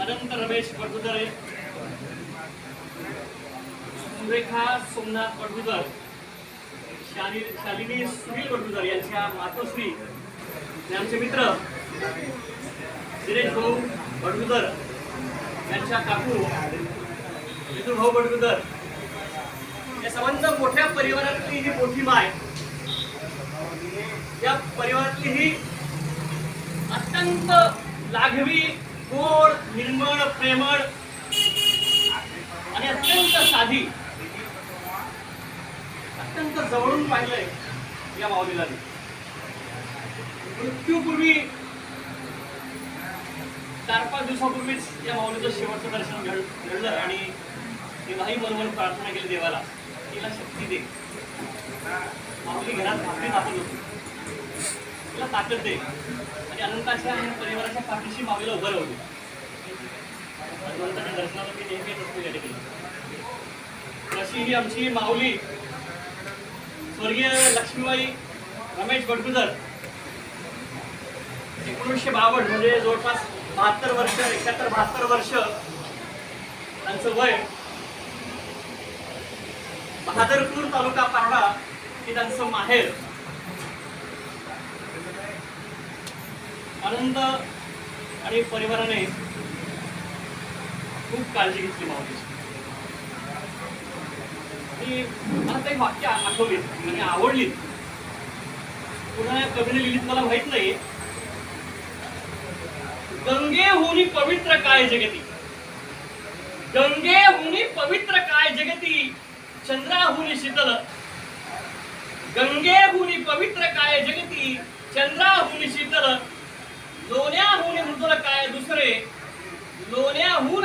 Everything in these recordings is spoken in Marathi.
अनंत रमेश पडगुदरे सुरेखा सोमनाथ पडगुदर शाली शालिनी सुनील पडगुदर यांच्या मातोश्री आमचे मित्र दिनेश भाऊ बडगुदर यांच्या काकू विदू भाऊ बडगुदर या सर्वांचा मोठ्या परिवारातली ही मोठी माय. या परिवारातली ही अत्यंत लाघवी गोड निर्मळ प्रेमळ. आणि अत्यंत साधी. अत्यंत जवळून पाहिलंय या माऊलीला मी. मृत्यूपूर्वी चार पाच दिवसापूर्वीच या माऊलीचं शेवटचं दर्शन घड घडलं आणि तिलाही मनोमन प्रार्थना केली देवाला तिला शक्ती दे. माऊली घरात भाकरी दाखवत होती. तिला ताकद दे. आणि अनंताच्या आणि परिवाराच्या पाठीशी माऊलीला उभं राहू हनुमंताच्या दर्शनाला मी नेहमी येत असतो या ठिकाणी. अशी ही आमची माऊली स्वर्गीय लक्ष्मीबाई रमेश बडगुदर एकोणीसशे बावन्न म्हणजे जवळपास बहात्तर वर्ष एकाहत्तर बहात्तर वर्ष त्यांचं वय बहादरपूर तालुका पारडा हे त्यांचं माहेर. आनंद आणि परिवाराने खूप काळजी घेतली माऊलीची. मला एक वाक्य आठवली म्हणजे आवडली. पुन्हा कवीने लिहिलीत मला माहीत नाही. गंगे होनी पवित्र काय जगती? गंगे हुनी पवित्र काय जगती? चंद्रा होनी शीतल. गंगे होनी पवित्र काय जगती? चंद्रा होनी शीतल. लोण्याहून मृदुल काय दुसरे. लोण्याहून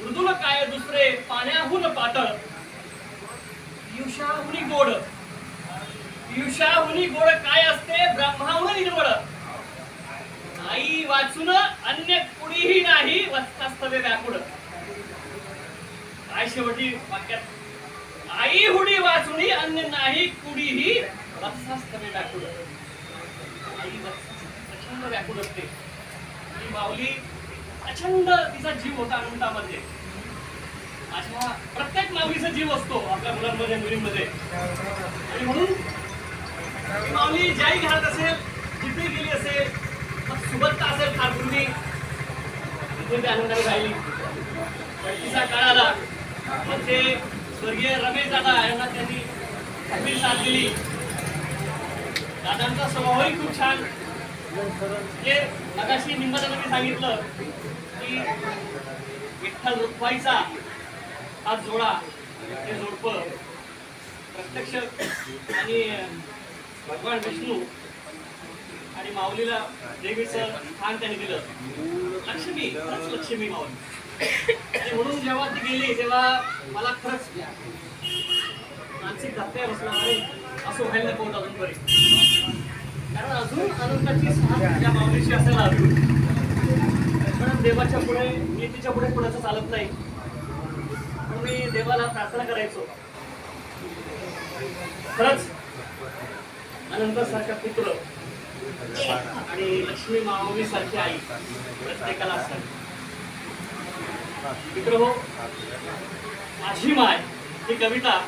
मृदुल काय दुसरे. पाण्याहून पातळ पियुषाहुनी गोड. पियुषाहुनी गोड काय असते? ब्रह्माहून निर्मळ. आई वाचून अन्य कुणीही नाही वस्तास्तवे व्याकुळ. काय शेवटी वाक्यात? आई हुडी वाचुनी अन्य नाही कुणीही वत्सास्तवे व्याकुळ. आई वत्स- प्रसन्न व्याकुळ असते ती माऊली प्रचंड तिचा जीव होता अनंतामध्ये. अशा प्रत्येक माऊलीचा जीव असतो आपल्या मुलांमध्ये मुलींमध्ये. आणि म्हणून ती माऊली ज्याही घरात असेल जिथे गेली असेल मग सुबत्ता असेल फार पूर्वी तिथे ती आनंदाने राहिली. तिचा काळ आला. मग ते स्वर्गीय रमेश दादा यांना त्यांनी साथ दिली. दादांचा स्वभावही खूप छान. जे मगाशी निंबादाला सांगितलं की विठ्ठल रुखवाईचा हा जोडा हे जोडपं. प्रत्यक्ष आणि भगवान विष्णू आणि माऊलीला देवीचं स्थान त्यांनी दिलं. लक्ष्मी खरंच लक्ष्मी माऊली. आणि म्हणून जेव्हा ती गेली तेव्हा मला खरंच मानसिक धक्का बसला असं व्हायला नको होतं अजूनपर्यंत. कारण अजून अनंताची साथ त्या माऊलीशी असायला अजून पण देवाच्या पुढे नीतीच्या पुढे कुणाचं चालत नाही. म्हणून मी देवाला प्रार्थना करायचो. खरंच अनंत सारखा पुत्र आणि लक्ष्मी माऊली सारखी आई प्रत्येकाला असतात. मित्र हो माझी माय ही कविता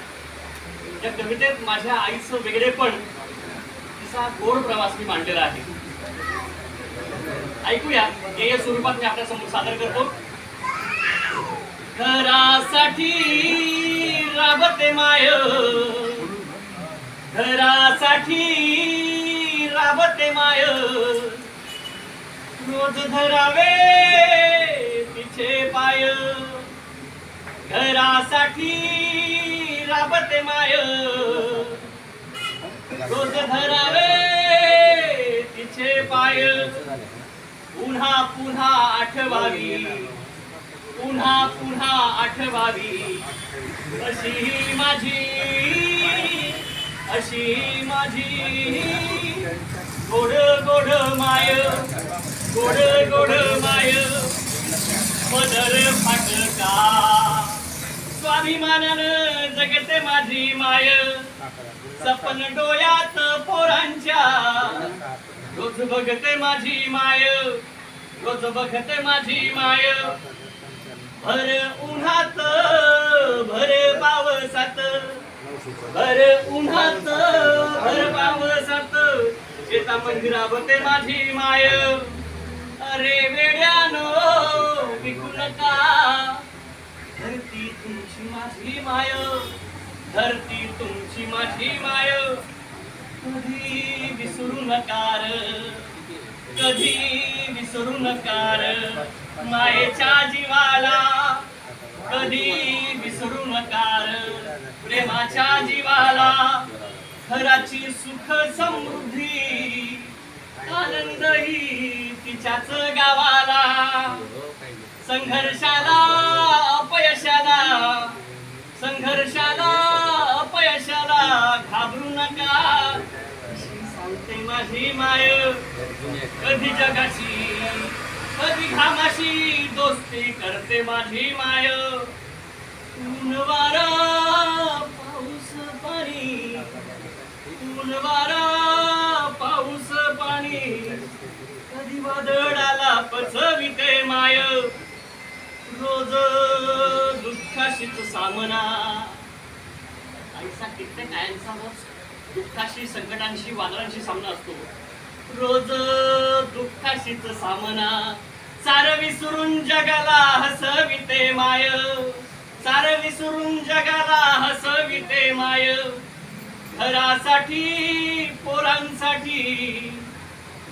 या कवितेत माझ्या आईचं वेगळेपण तिचा गोड प्रवास मी मांडलेला आहे? ऐकूया. हे या स्वरूपात मी आपल्यासमोर सादर करतो. घरासाठी राबते माय. घरासाठी राबते माय. रोज धरावे तिचे पाय. घरासाठी राबते माय. रोज धरावे तिचे पाय पुन्हा पुन्हा आठवावी पुन्हा पुन्हा आठवावी अशी ही माझी अशी माझी गोड गोड माय. गोड गोड माय. पदर फाटका स्वाभिमानानं जगते माझी माय. सपन डोळ्यात पोरांच्या. रोज बघते माझी माय रोज बघते माझी माय. भर उन्हात भर पावसात भर उन्हात भर पावसात. शेता मंदिरावते माझी माय. अरे वेड्यानो विकू नका. धरती तुमची माझी माय. धरती तुमची माझी माय. कधी विसरू नकार. कधी विसरू नकार. मायेच्या जीवाला. कधी विसरू नकार. प्रेमाच्या जीवाला. घराची सुख समृद्धी. आनंद ही तिच्याच गावाला. संघर्षाला अपयशाला. संघर्षाला अपयशाला घाबरू नका अशी सांगते माझी माय. कधी जगाशी कधी घामाशी दोस्ती करते माझी माय. ऊन वारा पाऊस पाणी. ऊन वारा पाऊस पाणी. कधी वादळाला पचविते माय. रोज दुःखाशीच सामना. आईचा कित्येक आयांचा रोज दुःखाशी संकटांशी वादळांशी सामना असतो. रोज दुःखाशीच सामना. सार विसरून जगाला हसविते माय. सार विसरून जगाला हसविते माय. घरासाठी पोरांसाठी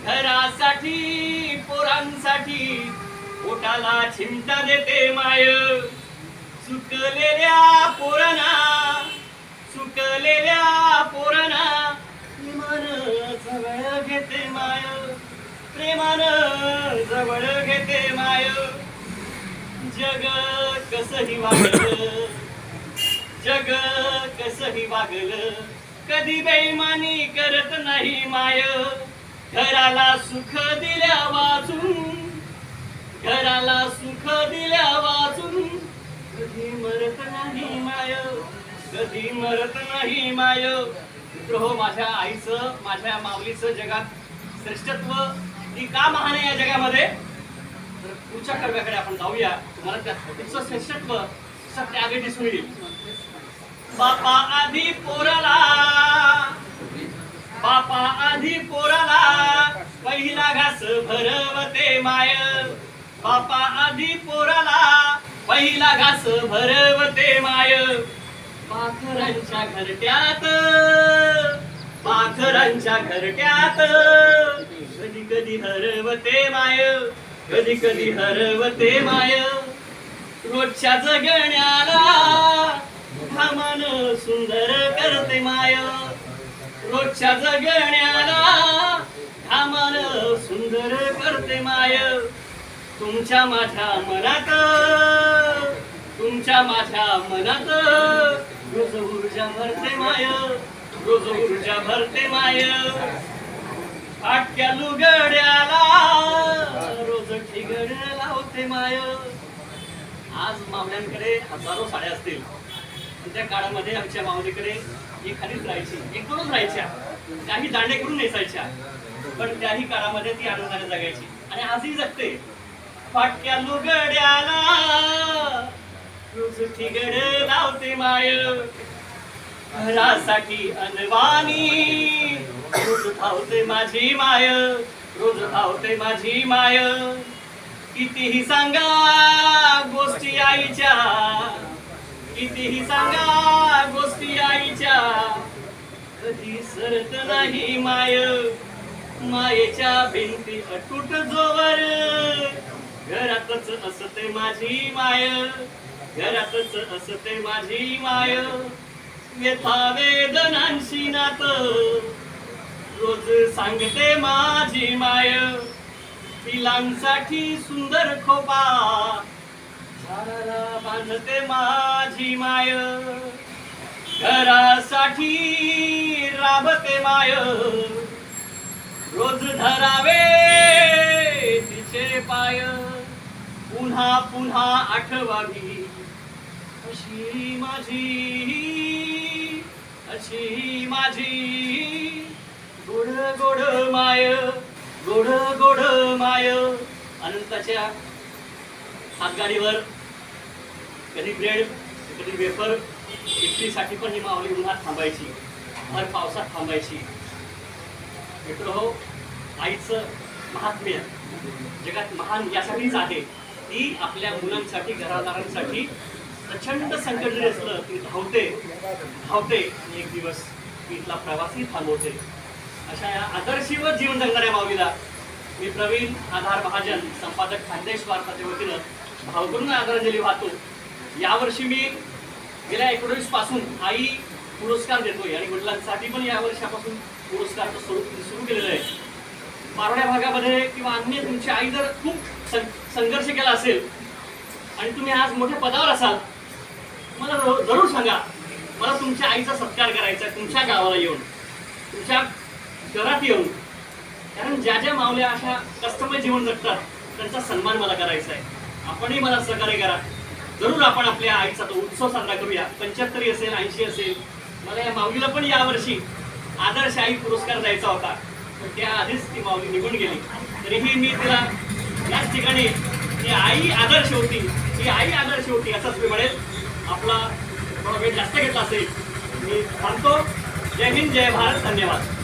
घरासाठी पोरांसाठी पोटाला चिमटा देते माय. सुकलेल्या पोरणा सुकलेल्या पोरणा घेते माय प्रेमान जवळ घेते माय. जग कसही वागलं जग कसही वागल कधी बेईमानी करत नाही माय. घराला सुख दिल्या वाचून घराला सुख दिल्या वाचून कधी मरत नाही माय कधी मरत नाही माय. मित्र हो माझ्या आईचं माझ्या माऊलीचं जगात श्रेष्ठत्व ती का महान आहे या जगामध्ये? तर पुढच्या कर्व्याकडे आपण जाऊया. तुम्हाला त्या तिचं श्रेष्ठत्व सत्यागे दिसून येईल. बापा आधी पोराला बापा आधी पोराला पहिला घास भरवते माय. बापा आधी पोराला पहिला घास भरवते माय. पाखरांच्या घरट्यात. पाखरांच्या घरट्यात. कधी कधी हरवते माय कधी कधी हरवते माय. रोजच्या जगण्याला घामान सुंदर करते माय. रोजच्या जगण्याला घामान सुंदर करते माय. तुमच्या माझ्या मनात तुमच्या माझ्या मनात. रोज ऊर्जा भरते माय. रोज ऊर्जा भरते माय. फाटक्या लुगड्याला रोज ठिगड लावते माय. आज मावळ्यांकडे हजारो साड्या असतील. पण त्या काळामध्ये आमच्या मावळीकडे एखादीच राहायची एक दोनच राहायच्या. काही दांडे करून नेसायच्या. पण त्याही काळामध्ये ती आनंदाने जगायची. आणि आजही जगते. फाटक्या लुगड्याला ठिगड लावते माय. घरासाठी अनवाणी. रोज धावते माझी माय. रोज धावते माझी माय. कितीही सांगा गोष्टी आईच्या. कितीही सांगा गोष्टी आईच्या. कधी सरत नाही माय. मायेच्या भिंती अटूट जोवर. घरातच असते माझी माय. घरातच असते माझी माय व्यथा वेदनांशी नात. रोज सांगते माझी माय पिलांसाठी सुंदर खोपा. झाडाला बांधते माझी माय घरासाठी राबते माय. रोज धरावे तिचे पाय. पुन्हा पुन्हा आठवावी. अशी माझी अशी माझी. गोड गोड माय गोड गोड माय. अनंताच्या हातगाडीवर कधी ब्रेड कधी वेफर इडलीसाठी पण ही माऊली उन्हात थांबायची. भर पावसात थांबायची. मित्र हो आईचं महात्म्य जगात महान यासाठीच आहे. ती आपल्या मुलांसाठी घरादारांसाठी प्रचंड संकट जरी असलं ती धावते धावते आणि एक दिवस इथला प्रवासही थांबवते. अशा या आदर्शीवर जीवन जगणाऱ्या माऊलीला मी प्रवीण आधार महाजन संपादक खानदेश वार्ताच्या वतीनं भावपूर्ण आदरांजली वाहतो. यावर्षी मी गेल्या एकोणीसपासून आई पुरस्कार देतोय आणि वडिलांसाठी पण या वर्षापासून पुरस्कारचं स्वरूप सुरू केलेलं आहे. मारवाड्या भागामध्ये किंवा अन्य तुमची आई जर खूप सं- संघर्ष केला असेल आणि तुम्ही आज मोठ्या पदावर असाल मला जरूर सांगा. मला तुमच्या आईचा सत्कार करायचा आहे तुमच्या गावाला येऊन तुमच्या घरात येऊन. कारण ज्या ज्या माऊल्या अशा कष्टमय जीवन जगतात त्यांचा सन्मान मला करायचा आहे. आपणही मला सहकार्य करा. जरूर आपण आपल्या आईचा तो उत्सव साजरा करूया. पंच्याहत्तरी असेल ऐंशी असेल. मला या माऊलीला पण यावर्षी आदर्श आई पुरस्कार द्यायचा होता. पण त्या आधीच ती माऊली निघून गेली. तरीही मी तिला याच ठिकाणी ती आई आदर्श होती. ही आई आदर्श होती असंच मी म्हणेल. आपला थोडा वेळ जास्त घेतला असेल. मी मानतो जय हिंद जय भारत धन्यवाद.